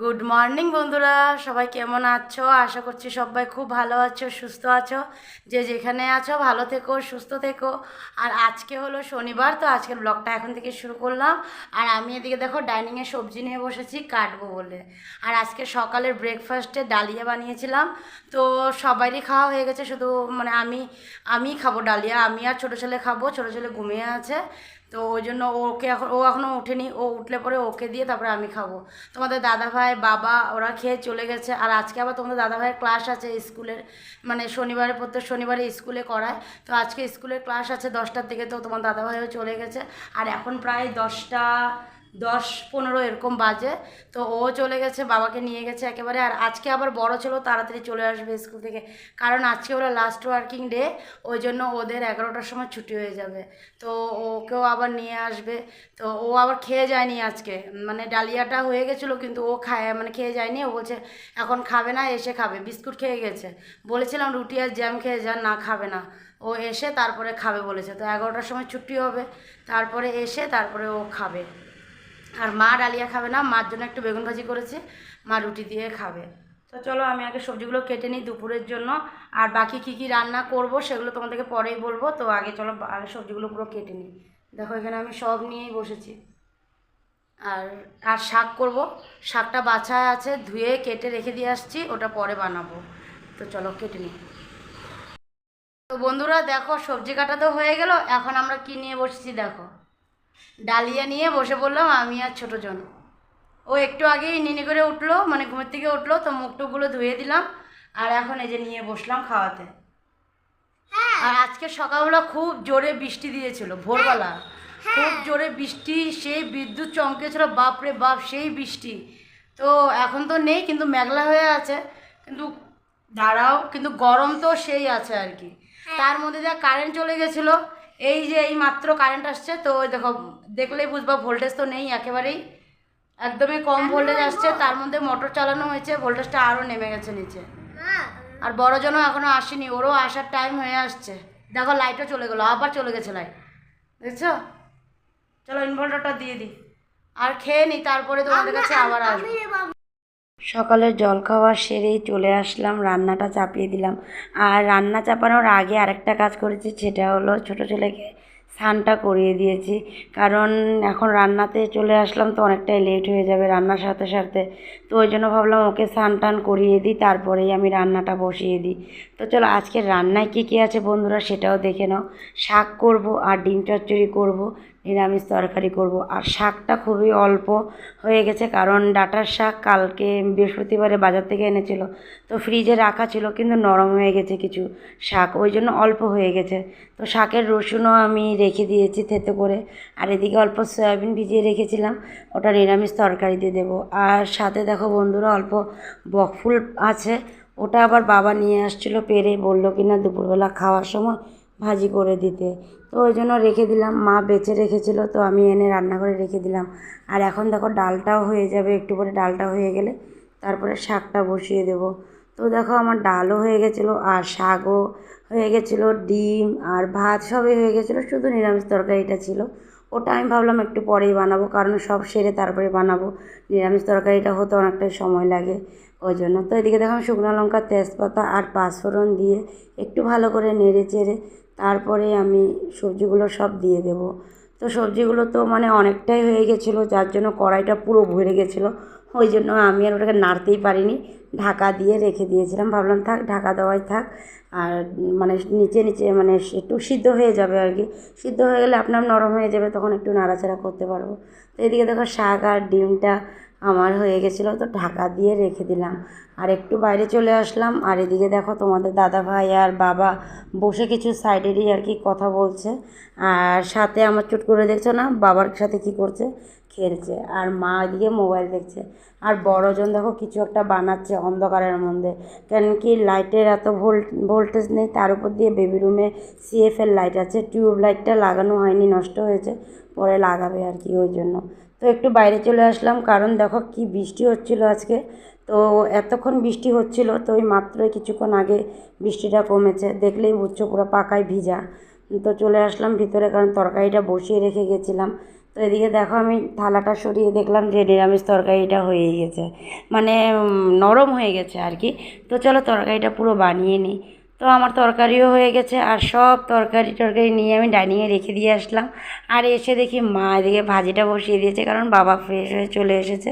Good morning বন্ধুরা। সবাই কেমন আছো? আশা করছি সবাই খুব ভালো আছো, সুস্থ আছো। যে যেখানে আছো, ভালো থেকো, সুস্থ থেকো। আর আজকে হলো শনিবার, তো আজকের ব্লগটা এখন থেকে শুরু করলাম। আর আমি এদিকে দেখো ডাইনিংয়ে সবজি নিয়ে বসেছি, কাটবো বলে। আর আজকে সকালের ব্রেকফাস্টে ডালিয়া বানিয়েছিলাম। তো সবারই খাওয়া হয়ে গেছে, শুধু মানে আমি আমি খাব ডালিয়া। আমি আর ছোটো ছেলে খাব, ছোটো ছেলে ঘুমিয়ে আছে। তো ওই জন্য ওকে এখন, ও এখনও ওঠেনি। ও উঠলে পরে ওকে দিয়ে তারপরে আমি খাব। তোমাদের দাদা ভাই বাবা, ওরা খেয়ে চলে গেছে। আর আজকে আবার তোমাদের দাদা ভাইয়ের ক্লাস আছে স্কুলের মানে শনিবারে, প্রত্যেক শনিবারে স্কুলে করায়। তো আজকে স্কুলের ক্লাস আছে দশটার দিকে, তো তোমার দাদা ভাইও চলে গেছে। আর এখন প্রায় দশটা দশ পনেরো এরকম বাজে। তো ও চলে গেছে, বাবাকে নিয়ে গেছে একেবারে। আর আজকে আবার বড় ছিল তাড়াতাড়ি চলে আসবে স্কুল থেকে। কারণ আজকে হলো লাস্ট ওয়ার্কিং ডে ওই জন্য ওদের এগারোটার সময় ছুটি হয়ে যাবে। তো ওকেও আবার নিয়ে আসবে। তো ও আবার খেয়ে যায়নি আজকে। মানে ডালিয়াটা হয়ে গেছিল, কিন্তু ও খায় মানে খেয়ে যায়নি। ও বলছে, এখন খাবে না, এসে খাবে। বিস্কুট খেয়ে গেছে। বলেছিলাম, রুটি আর জ্যাম খেয়ে যা, না খাবে না। ও এসে তারপরে খাবে বলেছে। তো এগারোটার সময় ছুটি হবে। তারপরে এসে তারপরে ও খাবে। আর মা ডালিয়া খাবে না, মার জন্য একটু বেগুন ভাজি করেছি, মা রুটি দিয়ে খাবে। তো চলো আমি আগে সবজিগুলো কেটে নিই দুপুরের জন্য, আর বাকি কী কী রান্না করব সেগুলো তোমাদেরকে পরেই বলব, তো আগে চলো আগে সবজিগুলো পুরো কেটে নিই। দেখো এখানে আমি সব নিয়েই বসেছি। আর আর শাক করব। শাকটা বাছায় আছে, ধুয়ে কেটে রেখে দিয়ে আসছি, ওটা পরে বানাবো। তো চলো কেটে নিই। তো বন্ধুরা দেখো সবজি কাটা তো হয়ে গেল, এখন আমরা কি নিয়ে বসেছি দেখো। ডালিয়া নিয়ে বসে পড়লাম আমি আর ছোটো জন। ও একটু আগেই নিনি করে উঠল মানে ঘুমের থেকে উঠল তো মুখ টুকগুলো ধুয়ে দিলাম আর এখন এই যে নিয়ে বসলাম খাওয়াতে। আর আজকে সকালবেলা খুব জোরে বৃষ্টি দিয়েছিল ভোরবেলা। খুব জোরে বৃষ্টি সেই বিদ্যুৎ চমকেছিল বাপরে বাপ সেই বৃষ্টি। তো এখন তো নেই কিন্তু মেঘলা হয়ে আছে কিন্তু দাঁড়াও কিন্তু গরম তো সেই আছে আর কি। তার মধ্যে যা কারেন্ট চলে গেছিল এই যে এই মাত্র কারেন্ট আসছে তো ওই দেখো দেখলেই বুঝবা ভোল্টেজ তো নেই একেবারেই। একদমই কম ভোল্টেজ আসছে তার মধ্যে মোটর চালানো হয়েছে ভোল্টেজটা আরও নেমে গেছে নিচে। আর বড়জনও এখনও আসেনি ওরও আসার টাইম হয়ে আসছে। দেখো লাইটও চলে গেলো আবার চলে গেছে লাইট দেখছ? চলো ইনভার্টারটা দিয়ে দিই। আর খেয়ে নিই তারপরে তোমাদের কাছে আবার আসব। সকালের জলখাবার সেরেই চলে আসলাম, রান্নাটা চাপিয়ে দিলাম। আর রান্না চাপানোর আগে আরেকটা কাজ করেছি, সেটা হলো ছোট ছেলেকে স্নানটা করিয়ে দিয়েছি। কারণ এখন রান্নাতে চলে আসলাম তো অনেকটাই লেট হয়ে যাবে রান্নার সাথে সাথে। তো ওই জন্য ভাবলাম ওকে স্নান টান করিয়ে দিই, তারপরেই আমি রান্নাটা বসিয়ে দিই। তো চলো আজকে রান্নায় কী কী আছে বন্ধুরা সেটাও দেখে নাও। শাক করব আর ডিম চচ্চড়ি করব, নিরামিষ তরকারি করব। আর শাকটা খুবই অল্প হয়ে গেছে কারণ ডাটার শাক কালকে বৃহস্পতিবারে বাজার থেকে এনেছিল। তো ফ্রিজে রাখা ছিল কিন্তু নরম হয়ে গেছে কিছু শাক, ওই জন্য অল্প হয়ে গেছে। তো শাকের রসুনও আমি রেখে দিয়েছি থেতে করে। আর এদিকে অল্প সয়াবিন ভিজিয়ে রেখেছিলাম, ওটা নিরামিষ তরকারি দিয়ে দেবো। আর সাথে দেখো বন্ধুরা অল্প বকফুল আছে ওটা আবার বাবা নিয়ে আসছিল, পেরে বলল কি না দুপুরবেলা খাওয়ার সময় ভাজি করে দিতে। তো ওই জন্য রেখে দিলাম। মা বেছে রেখেছিল, তো আমি এনে রান্না করে রেখে দিলাম। আর এখন দেখো ডালটাও হয়ে যাবে, একটু পরে ডালটা হয়ে গেলে তারপরে শাকটা বসিয়ে দেব। তো দেখো আমার ডালও হয়ে গেছিল, আর শাকও হয়ে গেছিল, ডিম আর ভাত সবই হয়ে গেছিল, শুধু নিরামিষ তরকারিটা ছিল। ওটা আমি ভাবলাম একটু পরেই বানাবো, কারণ সব সেরে তারপরে বানাবো। নিরামিষ তরকারিটা হতে অনেকটাই সময় লাগে ওই জন্য। তো এদিকে দেখো শুকনো লঙ্কা, তেজপাতা আর পাঁচফোড়ন দিয়ে একটু ভালো করে নেড়ে চেড়ে তারপরে আমি সবজিগুলো সব দিয়ে দেব। তো সবজিগুলো তো মানে অনেকটাই হয়ে গেছিল, যার জন্য কড়াইটা পুরো ভরে গেছিল, ওই জন্য আমি আর ওটাকে নাড়তেই পারিনি। ঢাকা দিয়ে রেখে দিয়েছিলাম। ভাবলাম থাক, ঢাকা দেওয়াই থাক। আর মানে নিচে নিচে মানে একটু সিদ্ধ হয়ে যাবে আর কি। সিদ্ধ হয়ে গেলে আপনার নরম হয়ে যাবে, তখন একটু নাড়াচাড়া করতে পারব। তো এদিকে দেখো শাক আর ডিমটা আমার হয়ে গেছিল, তো ঢাকা দিয়ে রেখে দিলাম। আর একটু বাইরে চলে আসলাম। আর এদিকে দেখো তোমাদের দাদা ভাই আর বাবা বসে কিছু সাইডেরই আর কি কথা বলছে। আর সাথে আমার চুট করে দেখছ না? বাবার সাথে কি করছে? খেলছে, আর মা এদিকে মোবাইল দেখছে। আর বড়জন দেখো কিছু একটা বানাচ্ছে অন্ধকারের মধ্যে। কেন কি লাইটের এত ভোল্ট ভোল্টেজ নেই, তার উপর দিয়ে বেবি রুমে সিএফের লাইট আছে। টিউব লাইটটা লাগানো হয়নি, নষ্ট হয়েছে, পরে লাগাবে আর কি ওই জন্য। তো একটু বাইরে চলে আসলাম, কারণ দেখো কি বৃষ্টি হচ্ছিল আজকে। তো এতক্ষণ বৃষ্টি হচ্ছিল, তো ওই মাত্রই কিছুক্ষণ আগে বৃষ্টিটা কমেছে। দেখলেই বুঝছ পুরো পাকায় ভিজা। তো চলে আসলাম ভিতরে, কারণ তরকারিটা বসিয়ে রেখে গেছিলাম। তো এদিকে দেখো আমি থালাটা সরিয়ে দেখলাম যে নিরামিষ তরকারিটা হয়ে গেছে। মানে নরম হয়ে গেছে আর কি। তো চলো তরকারিটা পুরো বানিয়ে নিই। তো আমার তরকারিও হয়ে গেছে আর সব তরকারি টরকারি নিয়ে আমি ডাইনিংয়ে রেখে দিয়ে আসলাম। আর এসে দেখি মা এদিকে ভাজিটা বসিয়ে দিয়েছে, কারণ বাবা ফ্রেশ হয়ে চলে এসেছে।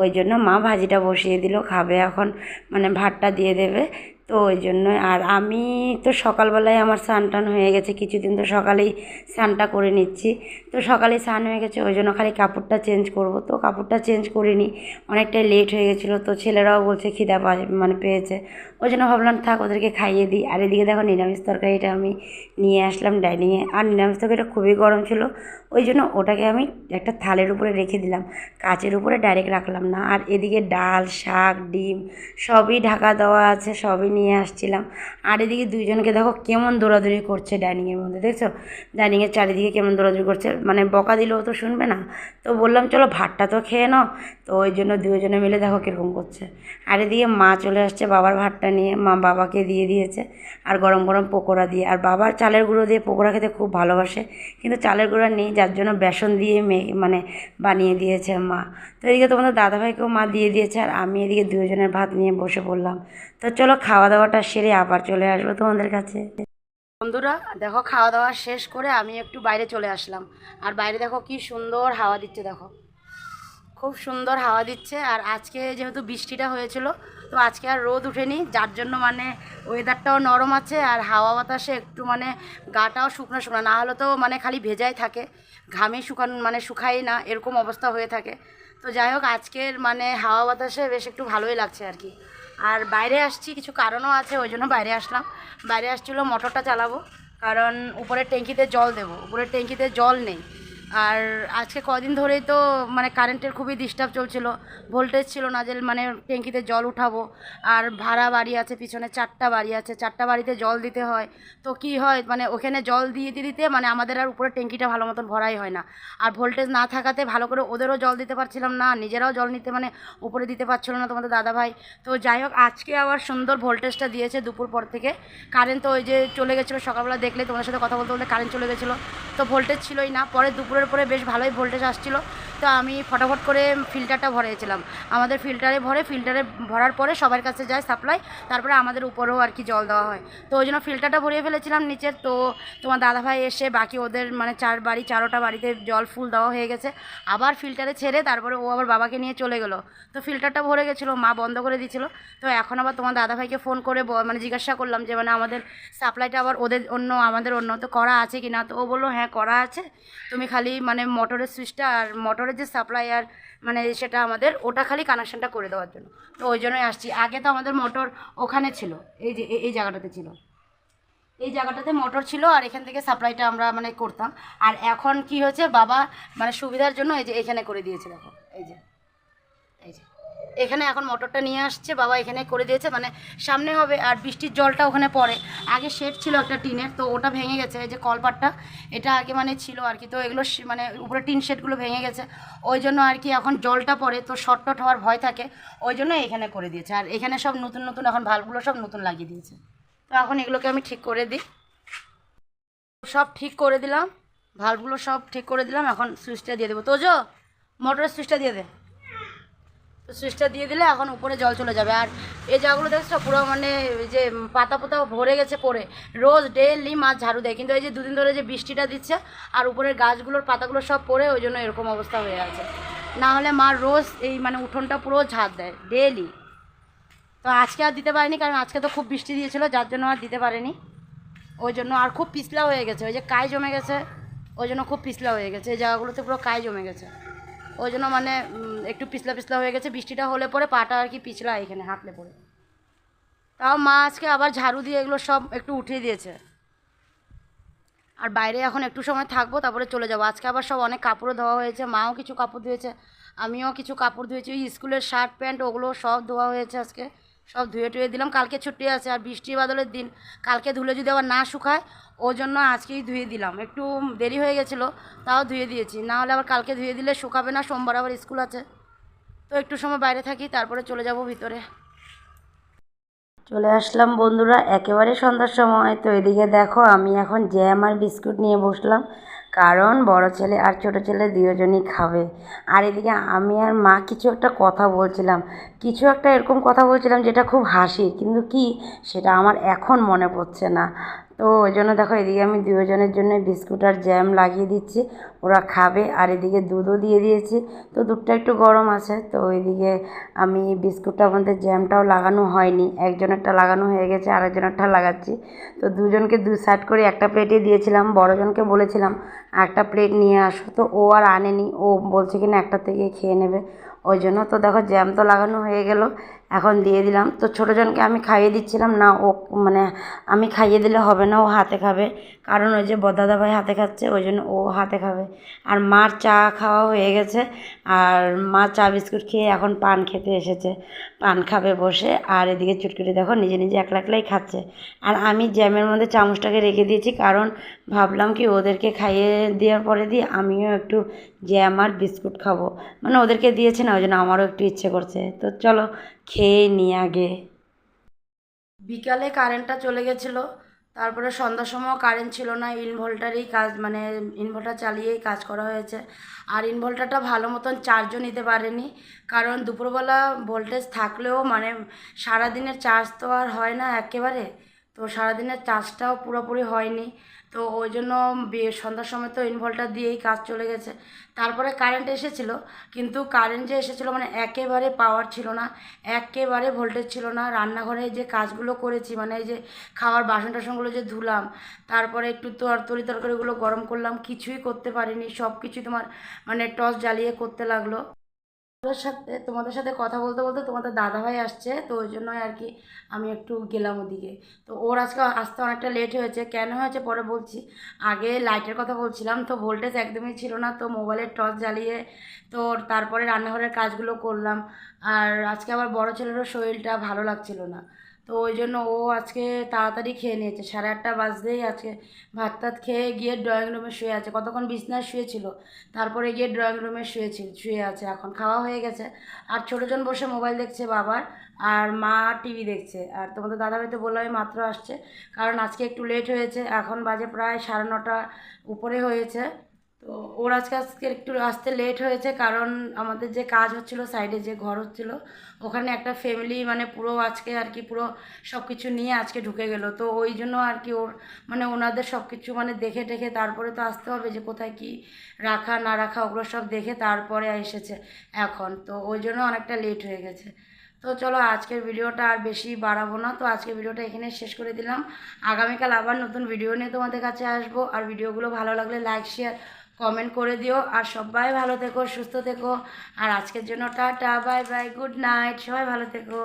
ওই জন্য মা ভাজিটা বসিয়ে দিল, খাবে এখন। মানে ভাতটা দিয়ে দেবে। তো ওই জন্য আর আমি তো সকালবেলায় আমার স্নান টান হয়ে গেছে, কিছুদিন তো সকালেই স্নানটা করে নিচ্ছি। তো সকালে স্নান হয়ে গেছে, ওই জন্য খালি কাপড়টা চেঞ্জ করব। তো কাপড়টা চেঞ্জ করিনি, অনেকটাই লেট হয়ে গেছিল, তো ছেলেরাও বলছে খিদা পা মানে পেয়েছে। ওই জন্য ভাবলাম, থাক ওদেরকে খাইয়ে দিই। আর এদিকে দেখো নিরামিষ তরকারিটা আমি নিয়ে আসলাম ডাইনিংয়ে। আর নিরামিষ তরকারিটা খুবই গরম ছিল, ওই জন্য ওটাকে আমি একটা থালের উপরে রেখে দিলাম। কাচের উপরে ডাইরেক্ট রাখলাম না। আর এদিকে ডাল, শাক, ডিম সবই ঢাকা দেওয়া আছে, সবই নিয়ে আসছিলাম। আর এদিকে দুইজনকে দেখো কেমন দৌড়াদৌড়ি করছে ডাইনিংয়ের মধ্যে, দেখছ? ডাইনিংয়ের চারিদিকে কেমন দৌড়াদৌড়ি করছে। মানে বকা দিলেও তো শুনবে না। তো বললাম, চলো ভাতটা তো খেয়ে নাও। তো ওই জন্য দুজনে মিলে দেখো কীরকম করছে। আর এদিকে মা চলে আসছে বাবার ভাতটা নিয়ে। মা বাবাকে দিয়ে দিয়েছে আর গরম গরম পকোড়া দিয়ে। আর বাবার চালের গুঁড়ো দিয়ে পকোড়া খেতে খুব ভালোবাসে। কিন্তু চালের গুঁড়ো নেই, যার জন্য বেসন দিয়ে মেয়ে মানে বানিয়ে দিয়েছে মা। তো এদিকে তোমাদের দাদাভাইকেও মা দিয়ে দিয়েছে। আর আমি এদিকে দুজনের ভাত নিয়ে বসে পড়লাম। তো চলো খাওয়া দাওয়াটা সেরে আবার চলে আসব তোমাদের কাছে। বন্ধুরা, দেখো খাওয়া দাওয়া শেষ করে আমি একটু বাইরে চলে আসলাম। আর বাইরে দেখো কি সুন্দর হাওয়া দিচ্ছে, দেখো। খুব সুন্দর হাওয়া দিচ্ছে। আর আজকে যেহেতু বৃষ্টিটা হয়েছিল, তো আজকে আর রোদ উঠেনি। যার জন্য মানে ওয়েদারটাও নরম আছে আর হাওয়া বাতাসে একটু মানে গাটাও শুকনো শুকনো, না হলে তো মানে খালি ভেজাই থাকে। ঘামে শুকানো মানে শুকাই না, এরকম অবস্থা হয়ে থাকে। তো যাই হোক, আজকের মানে হাওয়া বাতাসে বেশ একটু ভালোই লাগছে আর কি। আর বাইরে আসছি, কিছু কারণও আছে, ওই জন্য বাইরে আসলাম। বাইরে আসছিল মোটরটা চালাবো, কারণ উপরের ট্যাঙ্কিতে জল দেবো, উপরের ট্যাঙ্কিতে জল নেই। আর আজকে কদিন ধরেই তো মানে কারেন্টের খুবই ডিস্টার্ব চলছিল। ভোল্টেজ ছিল না যে মানে ট্যাঙ্কিতে জল উঠাবো। আর ভাড়া বাড়ি আছে, পিছনে চারটা বাড়ি আছে। চারটা বাড়িতে জল দিতে হয়। তো কি হয় মানে ওখানে জল দিয়ে দিতে মানে আমাদের আর উপরে ট্যাঙ্কিটা ভালো মতন ভরাই হয় না। আর ভোল্টেজ না থাকাতে ভালো করে ওদেরও জল দিতে পারছিলাম না, নিজেরাও জল নিতে মানে উপরে দিতে পারছিল না তোমাদের দাদাভাই। তো যাই হোক, আজকে আবার সুন্দর ভোল্টেজটা দিয়েছে দুপুর পর থেকে। কারেন্ট তো ওই যে চলে গেছিল, সকালবেলা দেখলে তোমার সাথে কথা বলতে বলতে কারেন্ট চলে গেছিল। তো ভোল্টেজ ছিলই না, পরে দুপুরের পরে বেশ ভালোই ভোল্টেজ আসছিল। তো আমি ফটাফট করে ফিল্টারটা ভরেছিলাম। আমাদের ফিল্টারে ভরে ফিল্টারে ভরার পরে সবার কাছে যায় সাপ্লাই তারপরে আমাদের উপরেও আর কি জল দেওয়া হয়। তো ওই জন্য ফিল্টারটা ভরিয়ে ফেলেছিলাম নিচের। তো তোমার দাদাভাই এসে বাকি ওদের মানে চার বাড়ি, চারোটা বাড়িতে জল ফুল দেওয়া হয়ে গেছে। আবার ফিল্টারে ছেড়ে তারপরে ও আবার বাবাকে নিয়ে চলে গেলো। তো ফিল্টারটা ভরে গেছিল, মা বন্ধ করে দিয়েছিল। তো এখন আবার তোমার দাদাভাইকে ফোন করে মানে জিজ্ঞাসা করলাম যে মানে আমাদের সাপ্লাইটা আবার ওদের অন্য, আমাদের অন্য তো করা আছে কি না তো ও বলল হ্যাঁ করা আছে। তুমি খালি মানে মোটরের সুইচটা আর মোটরের যে সাপ্লাই আর মানে সেটা আমাদের, ওটা খালি কানেকশানটা করে দেওয়ার জন্য। তো ওই জন্যই আসছি। আগে তো আমাদের মোটর ওখানে ছিল, এই যে, এই জায়গাটাতে ছিল। এই জায়গাটাতে মোটর ছিল আর এখান থেকে সাপ্লাইটা আমরা মানে করতাম। আর এখন কি হয়েছে, বাবা মানে সুবিধার জন্য এই যে এখানে করে দিয়েছে, দেখো। এই যে এই যে। এখানে এখন মোটরটা নিয়ে আসছে, বাবা এখানে করে দিয়েছে মানে সামনে হবে আর বৃষ্টির জলটা ওখানে পড়ে। আগে শেড ছিল একটা টিনের, তো ওটা ভেঙে গেছে, এই যে কলপাটটা, এটা আগে মানে ছিল আর কি, তো এগুলো মানে উপরে টিন শেডগুলো ভেঙে গেছে। ওই জন্য আর কি এখন জলটা পড়ে, তো শর্ট টট হওয়ার ভয় থাকে, ওই জন্য এখানে করে দিয়েছে। আর এখানে সব নতুন নতুন, এখন ভালগুলো সব নতুন লাগিয়ে দিয়েছে। তো এখন এগুলোকে আমি ঠিক করে দিই। সব ঠিক করে দিলাম ভালভগুলো সব ঠিক করে দিলাম, এখন সুইচটা দিয়ে দেবো। তোজো মোটরের সুইচটা দিয়ে দে। তো সুইচটা দিয়ে দিলে এখন উপরে জল চলে যাবে। আর এই জায়গাগুলো দেখছ পুরো মানে যে পাতা পাতা ভরে গেছে পড়ে। রোজ ডেলি মাছ ঝাড়ু দেয়। কিন্তু এই যে দুদিন ধরে যে বৃষ্টিটা দিচ্ছে আর উপরের গাছগুলোর পাতাগুলো সব পড়ে, ওই জন্য এরকম অবস্থা হয়ে আছে। না হলে মা রোজ এই মানে উঠোনটা পুরো ঝাড় দেয় ডেলি তো আজকে আর দিতে পারিনি, কারণ আজকে তো খুব বৃষ্টি দিয়েছিল, যার জন্য আর দিতে পারেনি। ওই জন্য আর খুব পিছলা হয়ে গেছে। ওই যে কাই জমে গেছে, ওই জন্য খুব পিছলা হয়ে গেছে। এই জায়গাগুলোতে পুরো কাই জমে গেছে। ওই জন্য মানে একটু পিছলা পিছলা হয়ে গেছে, বৃষ্টিটা হলে পরে পাটা আর কি পিছলা এখানে, হাঁটলে পরে। তাও মা আজকে আবার ঝাড়ু দিয়ে এগুলো সব একটু উঠিয়ে দিয়েছে। আর বাইরে এখন একটু সময় থাকব, তারপরে চলে যাব। আজকে আবার সব অনেক কাপড়ও ধোয়া হয়েছে, মাও কিছু কাপড় ধুয়েছে, আমিও কিছু কাপড় ধুয়েছি স্কুলের শার্ট, প্যান্ট, ওগুলো সব ধোয়া হয়েছে আজকে। সব ধুয়ে টুয়ে দিলাম। কালকে ছুটি আছে আর বৃষ্টি বাদলের দিন। কালকে ধুলে যদি আবার না শুকায়, ওই জন্য আজকেই ধুয়ে দিলাম। একটু দেরি হয়ে গেছিল, তাও ধুয়ে দিয়েছি। না হলে আবার কালকে ধুয়ে দিলে শুকাবে না, সোমবার আবার স্কুল আছে। তো একটু সময় বাইরে থাকি, তারপরে চলে যাব ভিতরে। চলে আসলাম বন্ধুরা, একেবারে সন্ধ্যার সময়। তো এদিকে দেখো, আমি এখন জ্যাম আর বিস্কুট নিয়ে বসলাম। কারণ বড় ছেলে আর ছোট ছেলে দুজনই খাবে। আর এদিকে আমি আর মা কিছু একটা কথা বলছিলাম। কিছু একটা এরকম কথা বলছিলাম যেটা খুব হাসি কিন্তু কি সেটা আমার এখন মনে পড়ছে না। তো ওই জন্য দেখো এদিকে আমি দুজনের জন্য বিস্কুট আর জ্যাম লাগিয়ে দিচ্ছি। ওরা খাবে আর এদিকে দুধও দিয়ে দিয়েছি। তো দুধটা একটু গরম আছে, তো ওইদিকে আমি বিস্কুটটার মধ্যে জ্যামটাও লাগানো হয়নি। একজনেরটা লাগানো হয়ে গেছে, আরেকজনেরটা লাগাচ্ছি। তো দুজনকে দু সাইড করে একটা প্লেটে দিয়েছিলাম, বড়জনকে বলেছিলাম, একটা প্লেট নিয়ে আসো। তো ও আর আনেনি, ও বলছে কিনা একটা থেকে খেয়ে নেবে। ওই জন্য তো দেখো জ্যাম তো লাগানো হয়ে গেল। এখন দিয়ে দিলাম। তো ছোটোজনকে আমি খাইয়ে দিচ্ছিলাম, না ও মানে আমি খাইয়ে দিলে হবে না, ও হাতে খাবে। কারণ ওই যে বদাদা ভাই হাতে খাচ্ছে, ওই জন্য ও হাতে খাবে। আর মার চা খাওয়া হয়ে গেছে, আর মা চা বিস্কুট খেয়ে এখন পান খেতে এসেছে। পান খাবে বসে, আর এদিকে চুটকুটি দেখো, নিজে নিজে একলা একলাই খাচ্ছে। আর আমি জ্যামের মধ্যে চামচটাকে রেখে দিয়েছি, কারণ ভাবলাম কি ওদেরকে খাইয়ে দেওয়ার পরে দিয়ে আমিও একটু জ্যাম আর বিস্কুট খাব। মানে ওদেরকে দিয়েছে না, ওই জন্য আমারও একটু ইচ্ছে করছে। তো চলো, খেয়ে নিই আগে। বিকালে কারেন্টটা চলে গেছিল, তারপরে সন্ধ্যার সময়ও কারেন্ট ছিল না, ইনভোল্টারেই কাজ মানে ইনভোল্টার চালিয়েই কাজ করা হয়েছে। আর ইনভোল্টারটা ভালো মতন চার্জও নিতে পারেনি, কারণ দুপুরবেলা ভোল্টেজ থাকলেও মানে সারাদিনের চার্জ তো আর হয় না একেবারে। তো সারাদিনের চার্জটাও পুরোপুরি হয়নি। তো ওই জন্য সন্ধ্যার সময় তো ইনভোল্টার দিয়েই কাজ চলে গেছে। তারপরে কারেন্ট এসেছিল, কিন্তু কারেন্ট যে এসেছিল মানে একেবারে পাওয়ার ছিল না, একেবারে ভোল্টেজ ছিল না। রান্নাঘরে যে কাজগুলো করেছি মানে এই যে খাওয়ার বাসন টাসনগুলো যে ধুলাম, তারপরে একটু তর তরি তরকারিগুলো গরম করলাম, কিছুই করতে পারিনি সব কিছুই তোমার মানে টস জ্বালিয়ে করতে লাগল। তোমাদের সাথে তোমাদের সাথে কথা বলতে বলতে তোমাদের দাদাভাই আসছে, তো ওই জন্যই আর কি আমি একটু গেলাম ওদিকে। তো ওর আজকে আসতে অনেকটা লেট হয়েছে। কেন হয়েছে পরে বলছি। আগে লাইটের কথা বলছিলাম, তো ভোল্টেজ একদমই ছিল না, তো মোবাইলের টর্চ জ্বালিয়ে তো তারপরে রান্নাঘরের কাজগুলো করলাম। আর আজকে আবার বড় ছেলেরও শরীরটা ভালো লাগছিল না। তো ওই জন্য ও আজকে তাড়াতাড়ি খেয়ে নিয়েছে। সাড়ে আটটা বাজতেই আজকে ভাত টাত খেয়ে গিয়ে ড্রয়িং রুমে শুয়ে আছে। কতক্ষণ বিছনায় শুয়েছিল? তারপরে গিয়ে ড্রয়িং রুমে শুয়েছিল শুয়ে আছে। এখন খাওয়া হয়ে গেছে। আর ছোটোজন বসে মোবাইল দেখছে বাবার, আর মা টিভি দেখছে। আর তোমাদের দাদাভাই তো বললাম মাত্র আসছে। কারণ আজকে একটু লেট হয়েছে। এখন বাজে প্রায় সাড়ে নটা উপরে হয়েছে। তো ওর আজকে আজকে একটু আসতে লেট হয়েছে কারণ আমাদের যে কাজ হচ্ছিল সাইডে যে ঘর হচ্ছিল, ওখানে একটা ফ্যামিলি মানে পুরো আজকে আর কি পুরো সব কিছু নিয়ে আজকে ঢুকে গেল। তো ওই জন্য আর কি ওর মানে ওনাদের সব কিছু মানে দেখে টেখে তারপরে তো আসতে হবে যে কোথায় কি রাখা না রাখা ওগুলো সব দেখে তারপরে এসেছে এখন। তো ওই জন্য অনেকটা লেট হয়ে গেছে। তো চলো আজকের ভিডিওটা আর বেশি বাড়াবো না। তো আজকের ভিডিওটা এখানে শেষ করে দিলাম। আগামীকাল আবার নতুন ভিডিও নিয়ে তোমাদের কাছে আসব। আর ভিডিওগুলো ভালো লাগলে লাইক শেয়ার কমেন্ট করে দিও। আর সবাই ভালো থেকো, সুস্থ থেকো। আর আজকের জন্য tata, bye bye, good night. সবাই ভালো থেকো।